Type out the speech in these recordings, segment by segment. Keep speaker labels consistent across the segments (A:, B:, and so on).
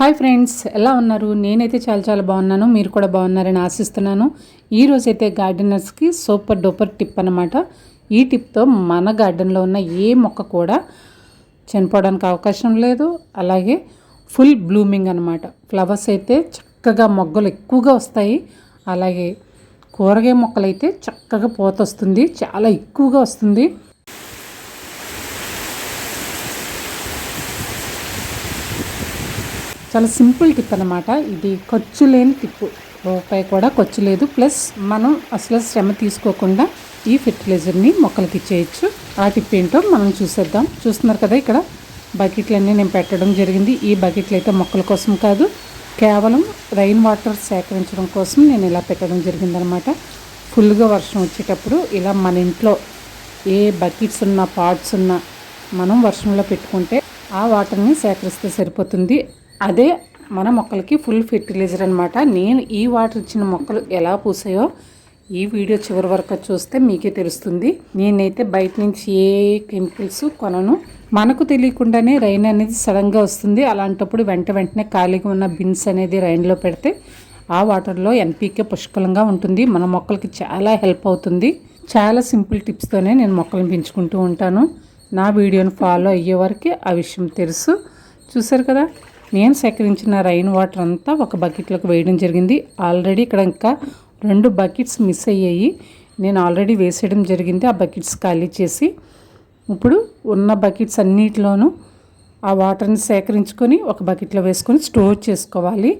A: Hi friends ఎలా ఉన్నారు? నేనైతే చాలా చాలా బాగున్నాను. మీరు కూడా బాగున్నారని ఆశిస్తున్నాను. ఈ రోజైతే గార్డెనర్స్కి సూపర్ డూపర్ టిప్ అనమాట ఈ టిప్తో మన గార్డెన్లో ఉన్న ఏ మొక్క కూడా చనిపోవడానికి అవకాశం లేదు. అలాగే ఫుల్ బ్లూమింగ్ అనమాట ఫ్లవర్స్ అయితే చక్కగా మొగ్గలు ఎక్కువగా వస్తాయి. అలాగే కూరగాయ మొక్కలు అయితే చక్కగా పోత వస్తుంది చాలా ఎక్కువగా వస్తుంది. చాలా సింపుల్ టిప్ అనమాట ఇది ఖర్చు లేని టిప్పు రూపాయి కూడా ఖర్చు లేదు. ప్లస్ మనం అసలు శ్రమ తీసుకోకుండా ఈ ఫెర్టిలైజర్ని మొక్కలకి ఇచ్చేయచ్చు. ఆ టిప్ ఏంటో మనం చూసేద్దాం. చూస్తున్నారు కదా ఇక్కడ బకెట్లన్నీ నేను పెట్టడం జరిగింది. ఈ బకెట్లు అయితే మొక్కల కోసం కాదు కేవలం రైన్ వాటర్ సేకరించడం కోసం నేను ఇలా పెట్టడం జరిగిందనమాట ఫుల్గా వర్షం వచ్చేటప్పుడు ఇలా మన ఇంట్లో ఏ బకెట్స్ ఉన్న పాట్స్ ఉన్నా మనం వర్షంలో పెట్టుకుంటే ఆ వాటర్ని సేకరిస్తే సరిపోతుంది. అదే మన మొక్కలకి ఫుల్ ఫెర్టిలైజర్ అనమాట నేను ఈ వాటర్ ఇచ్చిన మొక్కలు ఎలా పూసాయో ఈ వీడియో చివరి వరకు చూస్తే మీకే తెలుస్తుంది. నేనైతే బయట నుంచి ఏ కెమికల్స్ కొనను. మనకు తెలియకుండానే రైన్ అనేది సడన్గా వస్తుంది. అలాంటప్పుడు వెంట వెంటనే ఖాళీగా ఉన్న బిన్స్ అనేది రైన్లో పెడితే ఆ వాటర్లో ఎన్పీకే పుష్కలంగా ఉంటుంది. మన మొక్కలకి చాలా హెల్ప్ అవుతుంది. చాలా సింపుల్ టిప్స్తోనే నేను మొక్కలను పెంచుకుంటూ ఉంటాను. నా వీడియోని ఫాలో అయ్యే వరకు ఆ విషయం తెలుసు. చూసారు కదా? నేను సేకరించిన రైన్ వాటర్ అంతా ఒక బకెట్లోకి వేయడం జరిగింది. ఆల్రెడీ ఇక్కడ ఇంకా రెండు బకెట్స్ మిస్ అయ్యాయి. నేను ఆల్రెడీ వేసేయడం జరిగింది ఆ బకెట్స్ ఖాళీ చేసి. ఇప్పుడు ఉన్న బకెట్స్ అన్నిటిలోనూ ఆ వాటర్ని సేకరించుకొని ఒక బకెట్లో వేసుకొని స్టోర్ చేసుకోవాలి.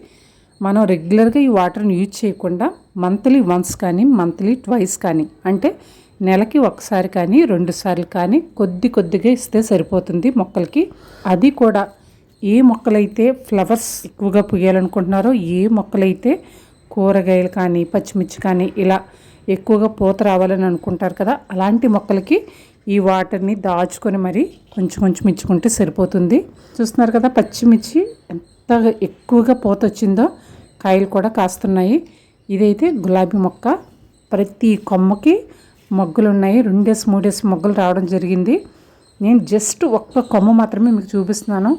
A: మనం రెగ్యులర్గా ఈ వాటర్ని యూజ్ చేయకుండా మంత్లీ వన్స్ కానీ మంత్లీ ట్వైస్ కానీ అంటే నెలకి ఒకసారి కానీ రెండు సార్లు కానీ కొద్ది కొద్దిగా ఇస్తే సరిపోతుంది మొక్కలకి. అది కూడా ఏ మొక్కలైతే ఫ్లవర్స్ ఎక్కువగా పూయాలనుకుంటున్నారో ఏ మొక్కలైతే కూరగాయలు కానీ పచ్చిమిర్చి కానీ ఇలా ఎక్కువగా పూత రావాలని అనుకుంటారు కదా అలాంటి మొక్కలకి ఈ వాటర్ని దాచుకొని మరి కొంచెం కొంచెం ఇచ్చుకుంటే సరిపోతుంది. చూస్తున్నారు కదా పచ్చిమిర్చి ఎంత ఎక్కువగా పూత వచ్చిందో కాయలు కూడా కాస్తున్నాయి. ఇదైతే గులాబీ మొక్క. ప్రతి కొమ్మకి మొగ్గలు ఉన్నాయి రెండేసి మూడేసి మొగ్గలు రావడం జరిగింది. నేను జస్ట్ ఒక్క కొమ్మ మాత్రమే మీకు చూపిస్తున్నాను.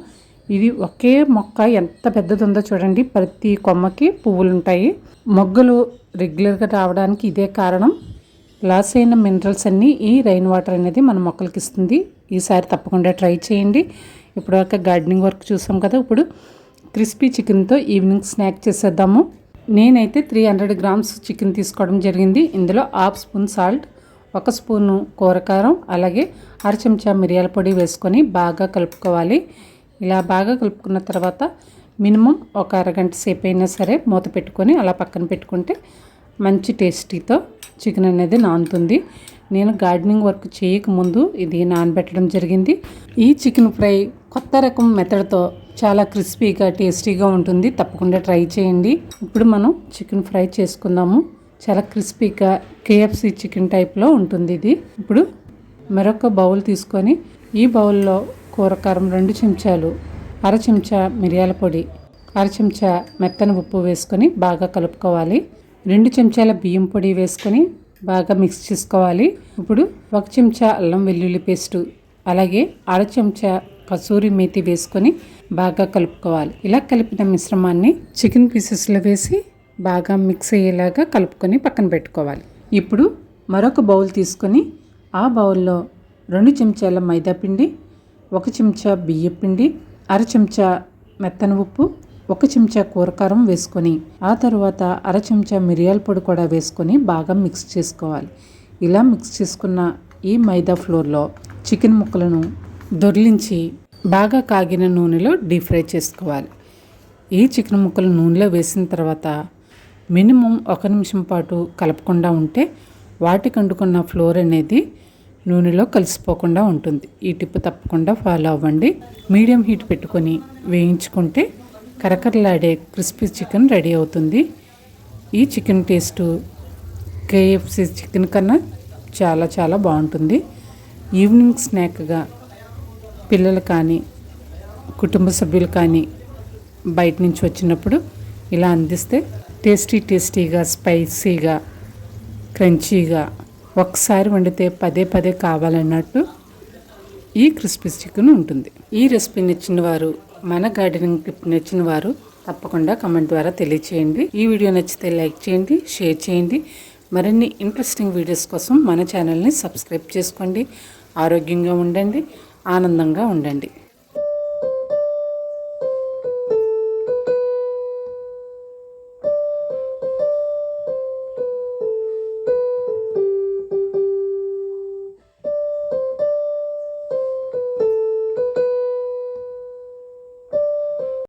A: ఇది ఒకే మొక్క ఎంత పెద్దది ఉందో చూడండి. ప్రతి కొమ్మకి పువ్వులు ఉంటాయి మొగ్గలు రెగ్యులర్గా రావడానికి ఇదే కారణం. లాస్ అయిన మినరల్స్ అన్నీ ఈ రైన్ వాటర్ అనేది మన మొక్కలకి ఇస్తుంది. ఈసారి తప్పకుండా ట్రై చేయండి. ఇప్పుడు ఒక గార్డెనింగ్ వర్క్ చూసాం కదా. ఇప్పుడు క్రిస్పీ చికెన్తో ఈవినింగ్ స్నాక్ చేసేద్దాము. నేనైతే త్రీ హండ్రెడ్ గ్రామ్స్ చికెన్ తీసుకోవడం జరిగింది. ఇందులో హాఫ్ స్పూన్ సాల్ట్ ఒక స్పూను కూరకారం అలాగే అర చెంచా మిరియాల పొడి వేసుకొని బాగా కలుపుకోవాలి. ఇలా బాగా కలుపుకున్న తర్వాత మినిమం ఒక అరగంట సేపు అయినా సరే మూత పెట్టుకొని అలా పక్కన పెట్టుకుంటే మంచి టేస్టీతో చికెన్ అనేది నానుతుంది. నేను గార్డెనింగ్ వర్క్ చేయకముందు ఇది నానబెట్టడం జరిగింది. ఈ చికెన్ ఫ్రై కొత్త రకం మెథడ్తో చాలా క్రిస్పీగా టేస్టీగా ఉంటుంది. తప్పకుండా ట్రై చేయండి. ఇప్పుడు మనం చికెన్ ఫ్రై చేసుకుందాము. చాలా క్రిస్పీగా కేఎఫ్సి చికెన్ టైప్లో ఉంటుంది ఇది. ఇప్పుడు మరొక బౌల్ తీసుకొని ఈ బౌల్లో కూరకారం రెండు చెంచాలు అర చెంచా మిరియాల పొడి అర చెంచా మెత్తన ఉప్పు వేసుకొని బాగా కలుపుకోవాలి. రెండు చెంచాల బియ్యం పొడి వేసుకొని బాగా మిక్స్ చేసుకోవాలి. ఇప్పుడు ఒక చెంచా అల్లం వెల్లుల్లి పేస్టు అలాగే అర చెంచా కసూరి మేతి వేసుకొని బాగా కలుపుకోవాలి. ఇలా కలిపిన మిశ్రమాన్ని చికెన్ పీసెస్లో వేసి బాగా మిక్స్ అయ్యేలాగా కలుపుకొని పక్కన పెట్టుకోవాలి. ఇప్పుడు మరొక బౌల్ తీసుకొని ఆ బౌల్లో రెండు చెంచాల మైదా పిండి ఒక చెంచా బియ్యపిండి అర చెంచా మెత్తన ఉప్పు ఒక చెంచా కూరకారం వేసుకొని ఆ తర్వాత అర చెంచా మిరియాల పొడి కూడా వేసుకొని బాగా మిక్స్ చేసుకోవాలి. ఇలా మిక్స్ చేసుకున్న ఈ మైదా ఫ్లోర్లో చికెన్ ముక్కలను దొర్లించి బాగా కాగిన నూనెలో డీప్ ఫ్రై చేసుకోవాలి. ఈ చికెన్ ముక్కలు నూనెలో వేసిన తర్వాత మినిమం ఒక నిమిషం పాటు కలపకుండా ఉంటే వాటికి అంటుకున్న ఫ్లోర్ అనేది నూనెలో కలిసిపోకుండా ఉంటుంది. ఈ టిప్ తప్పకుండా ఫాలో అవ్వండి. మీడియం హీట్ పెట్టుకొని వేయించుకుంటే కరకరలాడే క్రిస్పీ చికెన్ రెడీ అవుతుంది. ఈ చికెన్ టేస్టు కేఎఫ్సి చికెన్ కన్నా చాలా చాలా బాగుంటుంది. ఈవినింగ్ స్నాక్గా పిల్లలు కానీ కుటుంబ సభ్యులు కానీ బయట నుంచి వచ్చినప్పుడు ఇలా అందిస్తే టేస్టీ టేస్టీగా స్పైసీగా క్రంచీగా ఒకసారి వండితే పదే పదే కావాలన్నట్టు ఈ క్రిస్పీ చికెన్ ఉంటుంది. ఈ రెసిపీ నచ్చిన వారు మన గార్డెనింగ్ టిప్ నచ్చిన వారు తప్పకుండా కమెంట్ ద్వారా తెలియచేయండి. ఈ వీడియో నచ్చితే లైక్ చేయండి షేర్ చేయండి. మరిన్ని ఇంట్రెస్టింగ్ వీడియోస్ కోసం మన ఛానల్ని సబ్స్క్రైబ్ చేసుకోండి. ఆరోగ్యంగా ఉండండి ఆనందంగా ఉండండి.